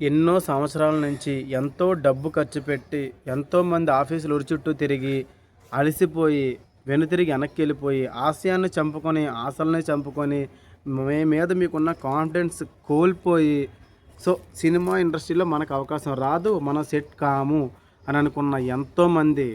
ఎన్నో సంవత్సరాల నుంచి ఎంతో డబ్బు ఖర్చు పెట్టి ఎంతోమంది ఆఫీసులు ఉరి చుట్టూ తిరిగి అలసిపోయి వెనుతిరిగి వెనక్కి వెళ్ళిపోయి ఆశయాన్ని చంపుకొని ఆశల్ని చంపుకొని మీ మీద మీకున్న కాన్ఫిడెన్స్ కోల్పోయి సో సినిమా ఇండస్ట్రీలో మనకు అవకాశం రాదు మనం సెట్ కాము అని అనుకున్న ఎంతోమంది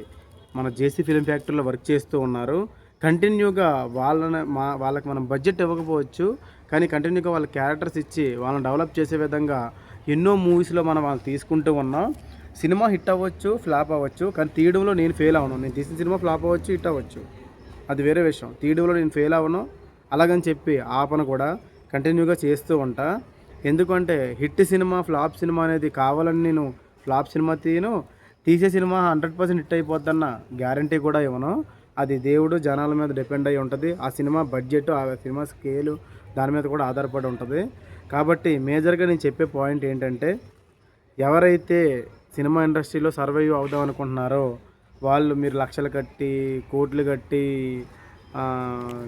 మన జేసీ ఫిలిం ఫ్యాక్టరీలో వర్క్ చేస్తూ ఉన్నారు. కంటిన్యూగా వాళ్ళని మా వాళ్ళకి మనం బడ్జెట్ ఇవ్వకపోవచ్చు కానీ కంటిన్యూగా వాళ్ళ క్యారెక్టర్స్ ఇచ్చి వాళ్ళని డెవలప్ చేసే విధంగా ఎన్నో మూవీస్లో మనం వాళ్ళు తీసుకుంటూ ఉన్నాం. సినిమా హిట్ అవ్వచ్చు ఫ్లాప్ అవ్వచ్చు కానీ తీయడంలో నేను ఫెయిల్ అవ్వను. నేను తీసిన సినిమా ఫ్లాప్ అవ్వచ్చు హిట్ అవ్వచ్చు. అది వేరే విషయం. తీయడంలో నేను ఫెయిల్ అవ్వను. అలాగని చెప్పి ఆపన కూడా. కంటిన్యూగా చేస్తూ ఉంటా. ఎందుకంటే హిట్ సినిమా ఫ్లాప్ సినిమా అనేది కావాలని నేను ఫ్లాప్ సినిమా తీయను. తీసే సినిమా హండ్రెడ్ పర్సెంట్ హిట్ అయిపోద్దన్న గ్యారంటీ కూడా ఇవ్వను. అది దేవుడు జనాల మీద డిపెండ్ అయి ఉంటుంది. ఆ సినిమా బడ్జెట్ ఆ సినిమా స్కేలు దాని మీద కూడా ఆధారపడి ఉంటుంది. కాబట్టి మేజర్గా నేను చెప్పే పాయింట్ ఏంటంటే ఎవరైతే సినిమా ఇండస్ట్రీలో సర్వైవ్ అవుదాం అనుకుంటున్నారో వాళ్ళు మీరు లక్షలు కట్టి కోట్లు కట్టి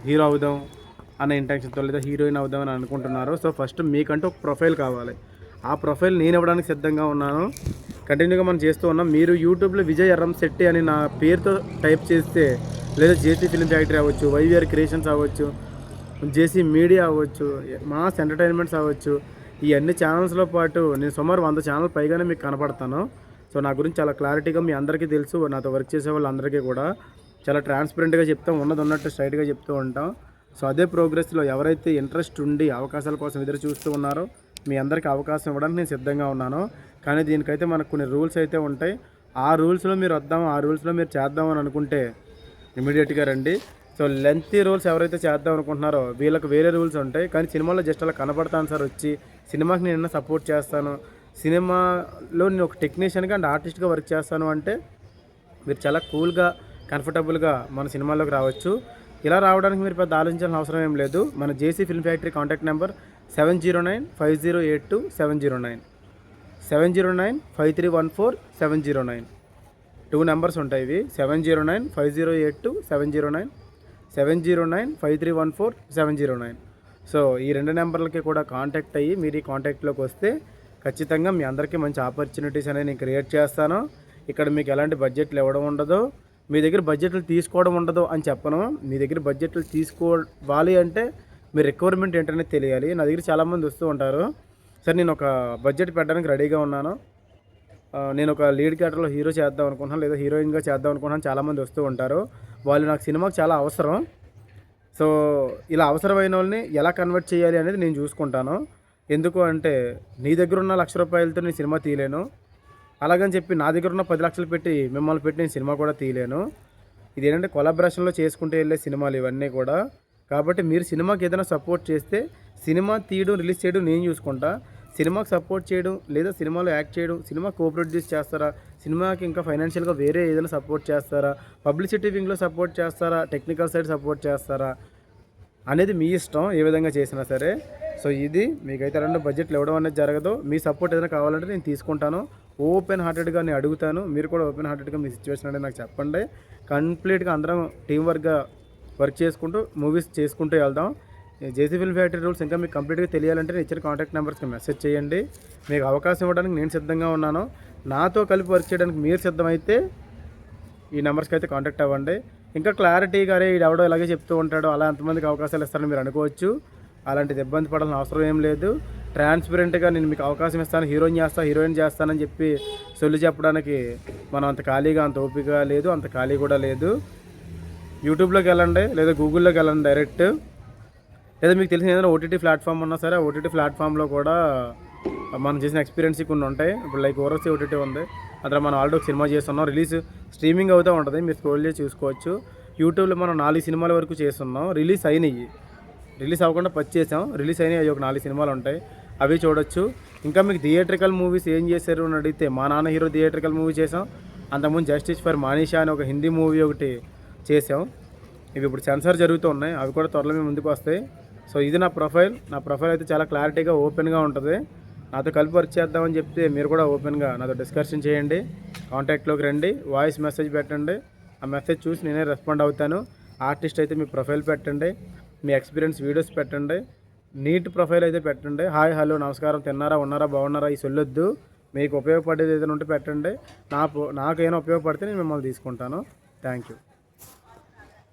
హీరో అవుదాం అనే ఇంటెన్షన్తో లేదా హీరోయిన్ అవుదాం అని అనుకుంటున్నారు సో ఫస్ట్ మీకంటూ ఒక ప్రొఫైల్ కావాలి. ఆ ప్రొఫైల్ నేను ఇవ్వడానికి సిద్ధంగా ఉన్నాను. కంటిన్యూగా మనం చేస్తూ ఉన్నాం. మీరు యూట్యూబ్లో విజయ్ ఎర్రం శెట్టి అని నా పేరుతో టైప్ చేస్తే లేదా జేసీ ఫిల్మ్ ఫ్యాక్టరీ అవ్వచ్చు వైవిఆర్ క్రియేషన్స్ అవ్వచ్చు జేసీ మీడియా అవ్వచ్చు మాస్ ఎంటర్టైన్మెంట్స్ అవ్వచ్చు ఈ అన్ని ఛానల్స్లో పాటు నేను సుమారు వంద ఛానల్ పైగానే మీకు కనపడతాను. సో నా గురించి చాలా క్లారిటీగా మీ అందరికీ తెలుసు. నాతో వర్క్ చేసే వాళ్ళందరికీ కూడా చాలా ట్రాన్స్పరెంట్గా చెప్తాం ఉన్నది ఉన్నట్టు స్ట్రైట్గా చెప్తూ ఉంటాం. సో అదే ప్రోగ్రెస్లో ఎవరైతే ఇంట్రెస్ట్ ఉండి అవకాశాల కోసం ఎదురు చూస్తూ ఉన్నారో మీ అందరికీ అవకాశం ఇవ్వడానికి నేను సిద్ధంగా ఉన్నాను. కానీ దీనికైతే మనకు కొన్ని రూల్స్ అయితే ఉంటాయి. ఆ రూల్స్లో మీరు వద్దాం ఆ రూల్స్లో మీరు చేద్దాం అని అనుకుంటే ఇమీడియట్గా రండి. సో లెంతీ రూల్స్ ఎవరైతే చేద్దాం అనుకుంటున్నారో వీళ్ళకి వేరే రూల్స్ ఉంటాయి. కానీ సినిమాలో జస్ట్ అలా కనపడతాను సార్ వచ్చి సినిమాకి నేను సపోర్ట్ చేస్తాను సినిమాలో నేను ఒక టెక్నీషియన్గా అండ్ ఆర్టిస్ట్గా వర్క్ చేస్తాను అంటే మీరు చాలా కూల్గా కంఫర్టబుల్గా మన సినిమాలోకి రావచ్చు. ఇలా రావడానికి మీరు పెద్ద ఆలోచించాల్సిన అవసరం ఏం లేదు. మన JC film factory contact number seven zero nine five zero eight two seven zero nine. Seven zero nine five three one four seven zero nine. Two numbers ఉంటాయి ఇవి. Seven zero nine five zero eight two seven zero nine seven zero nine five three one four seven zero nine. So ఈ రెండు నెంబర్లకి కూడా contact అయ్యి మీరు ఈ కాంటాక్ట్లోకి వస్తే ఖచ్చితంగా మీ అందరికీ మంచి ఆపర్చునిటీస్ అనేది నేను క్రియేట్ చేస్తాను. ఇక్కడ మీకు ఎలాంటి బడ్జెట్లు ఇవ్వడం ఉండదు మీ దగ్గర బడ్జెట్లు తీసుకోవడం ఉండదు అని చెప్పను. మీ దగ్గర బడ్జెట్లు తీసుకోవాలి అంటే మీ రిక్వైర్మెంట్ ఏంటనేది తెలియాలి. నా దగ్గర చాలామంది వస్తూ ఉంటారు. సరే నేను ఒక బడ్జెట్ పెట్టడానికి రెడీగా ఉన్నాను. నేను ఒక లీడ్ క్యారెక్టర్లో హీరో చేద్దాం అనుకుంటున్నాను లేదా హీరోయిన్గా చేద్దాం అనుకుంటున్నాను. చాలామంది వస్తూ ఉంటారు. వాళ్ళు నాకు సినిమాకు చాలా అవసరం. సో ఇలా అవసరమైన వాళ్ళని ఎలా కన్వర్ట్ చేయాలి అనేది నేను చూసుకుంటాను. ఎందుకు అంటే నీ దగ్గర ఉన్న లక్ష రూపాయలతో నేను సినిమా తీయలేను. అలాగని చెప్పి నా దగ్గర ఉన్న పది లక్షలు పెట్టి మిమ్మల్ని పెట్టి నేను సినిమా కూడా తీయలేను. ఇది ఏంటంటే కొలాబరేషన్లో చేసుకుంటూ వెళ్ళే సినిమాలు ఇవన్నీ కూడా. కాబట్టి మీరు సినిమాకి ఏదైనా సపోర్ట్ చేస్తే సినిమా తీయడం రిలీజ్ చేయడం నేను చూసుకుంటా. సినిమాకి సపోర్ట్ చేయడం లేదా సినిమాలో యాక్ట్ చేయడం సినిమా కో ప్రొడ్యూస్ చేస్తారా? సినిమాకి ఇంకా ఫైనాన్షియల్గా వేరే ఏదైనా సపోర్ట్ చేస్తారా? పబ్లిసిటీ వింగ్లో సపోర్ట్ చేస్తారా? టెక్నికల్ సైడ్ సపోర్ట్ చేస్తారా? అనేది మీ ఇష్టం ఏ విధంగా చేసినా సరే. సో ఇది మీకైతే రెండు బడ్జెట్లు ఇవ్వడం అనేది జరగదు. మీ సపోర్ట్ ఏదైనా కావాలంటే నేను తీసుకుంటాను. ఓపెన్ హార్టెడ్గా నేను అడుగుతాను. మీరు కూడా ఓపెన్ హార్టెడ్గా మీ సిచ్యువేషన్ అనేది నాకు చెప్పండి. కంప్లీట్గా అందరం టీం వర్క్గా వర్క్ చేసుకుంటూ మూవీస్ చేసుకుంటూ వెళ్దాం. జేసీ ఫిల్మ్ ఫ్యాక్టరీ రూల్స్ ఇంకా మీకు కంప్లీట్గా తెలియాలంటే నేను ఇచ్చిన కాంటాక్ట్ నెంబర్స్కి మెసేజ్ చేయండి. మీకు అవకాశం ఇవ్వడానికి నేను సిద్ధంగా ఉన్నాను. నాతో కలిపి వర్క్ చేయడానికి మీరు సిద్ధమైతే ఈ నెంబర్స్కి అయితే కాంటాక్ట్ అవ్వండి. ఇంకా క్లారిటీగా అరే ఎవడో ఇలాగే చెప్తూ ఉంటాడో అలా ఎంతమందికి అవకాశాలు ఇస్తారని మీరు అనుకోవచ్చు. అలాంటిది ఇబ్బంది పడాల్సిన అవసరం ఏం లేదు. ట్రాన్స్పరెంట్గా నేను మీకు అవకాశం ఇస్తాను. హీరోయిన్ చేస్తా హీరోయిన్ చేస్తానని చెప్పి సొల్లు చెప్పడానికి మనం అంత ఖాళీగా అంత ఓపిక లేదు అంత ఖాళీ కూడా లేదు. యూట్యూబ్లోకి వెళ్ళండి లేదా గూగుల్లోకి వెళ్ళండి డైరెక్ట్. లేదా మీకు తెలిసిన ఏదైనా ఓటీటీ ప్లాట్ఫామ్ ఉన్నా సరే ఓటీటీ ప్లాట్ఫామ్లో కూడా మనం చేసిన ఎక్స్పీరియన్స్ కొన్ని ఉంటాయి. ఇప్పుడు లైక్ ఓరసీ ఓటీటీ ఉంది. అందులో మనం ఆల్రెడీ ఒక సినిమా చేస్తున్నాం. రిలీజ్ స్ట్రీమింగ్ అవుతూ ఉంటుంది. మీరు స్క్రోల్ చేసి చూసుకోవచ్చు. యూట్యూబ్లో మనం నాలుగు సినిమాల వరకు చేస్తున్నాం. రిలీజ్ అయినాయి. రిలీజ్ అవ్వకుండా పచ్చి చేసాం రిలీజ్ అయినాయి. అవి ఒక నాలుగు సినిమాలు ఉంటాయి. అవి చూడొచ్చు. ఇంకా మీకు థియేట్రికల్ మూవీస్ ఏం చేశారు అని అడిగితే మా నాన్న హీరో థియేట్రికల్ మూవీ చేసాం అంతకుముందు జస్టిస్ ఫర్ మానిషా అని ఒక హిందీ మూవీ ఒకటి చేసాం ఇవి ఇప్పుడు సెన్సార్ జరుగుతూ ఉన్నాయి. అవి కూడా త్వరలో మేము ముందుకు వస్తాయి. సో ఇది నా ప్రొఫైల్. నా ప్రొఫైల్ అయితే చాలా క్లారిటీగా ఓపెన్గా ఉంటుంది. నాతో కలిపి వర్క్ చేద్దామని చెప్తే మీరు కూడా ఓపెన్గా నాతో డిస్కషన్ చేయండి. కాంటాక్ట్లోకి రండి. వాయిస్ మెసేజ్ పెట్టండి. ఆ మెసేజ్ చూసి నేనే రెస్పాండ్ అవుతాను. ఆర్టిస్ట్ అయితే మీ ప్రొఫైల్ పెట్టండి. మీ ఎక్స్పీరియన్స్ వీడియోస్ పెట్టండి. నీట్ ప్రొఫైల్ అయితే పెట్టండి. హాయ్ హలో నమస్కారం. తిన్నారా ఉన్నారా బాగున్నారా? ఈ సొల్లొద్దు. మీకు ఉపయోగపడేది ఏదైనా ఉంటే పెట్టండి. నా నాకైనా ఉపయోగపడితే నేను మిమ్మల్ని తీసుకుంటాను. Thank you.